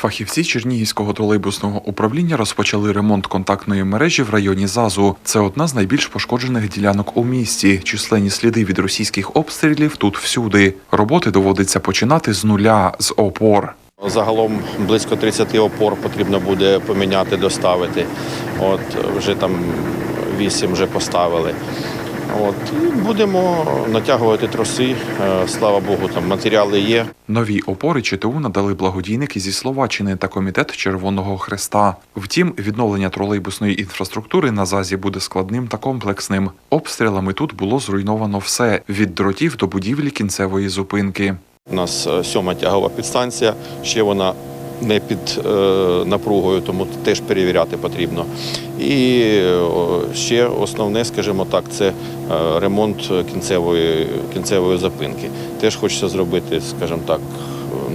Фахівці Чернігівського тролейбусного управління розпочали ремонт контактної мережі в районі ЗАЗу. Це одна з найбільш пошкоджених ділянок у місті. Численні сліди від російських обстрілів тут всюди. Роботи доводиться починати з нуля з опор. Загалом близько 30 опор потрібно буде поміняти, доставити. От вже там 8 вже поставили. От і будемо натягувати троси. Е, Слава Богу, там матеріали є. Нові опори ЧТУ надали благодійники зі Словаччини та комітет Червоного Хреста. Втім, відновлення тролейбусної інфраструктури на ЗАЗі буде складним та комплексним. Обстрілами тут було зруйновано все від дротів до будівлі кінцевої зупинки. У нас е, сьома тягова підстанція, ще вона не під е, напругою, тому теж перевіряти потрібно. І ще основне, скажімо так, це е, ремонт кінцевої, кінцевої зупинки. Теж хочеться зробити, скажімо так,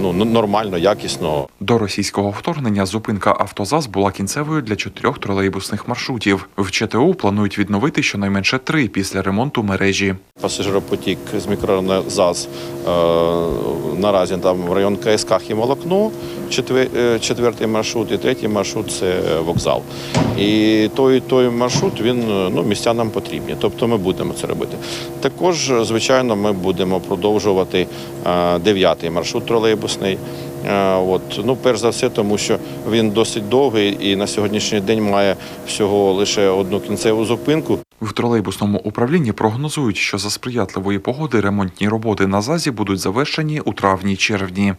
ну, нормально, якісно. До російського вторгнення зупинка «Автозаз» була кінцевою для чотирьох тролейбусних маршрутів. В ЧТУ планують відновити щонайменше три після ремонту мережі. Пасажиропотік з мікрорайону ЗАЗ е, наразі там в район КСК Хімолокно, четвер- е, четвертий маршрут, і третій маршрут це вокзал. І той, той маршрут він е, ну, містянам потрібні. Тобто ми будемо це робити. Також, е, звичайно, ми будемо продовжувати е, дев'ятий маршрут тролейбусний. Е, От, ну, перш за все, тому що він досить довгий і на сьогоднішній день має всього лише одну кінцеву зупинку. В тролейбусному управлінні прогнозують, що за сприятливої погоди ремонтні роботи на ЗАЗі будуть завершені у травні-червні.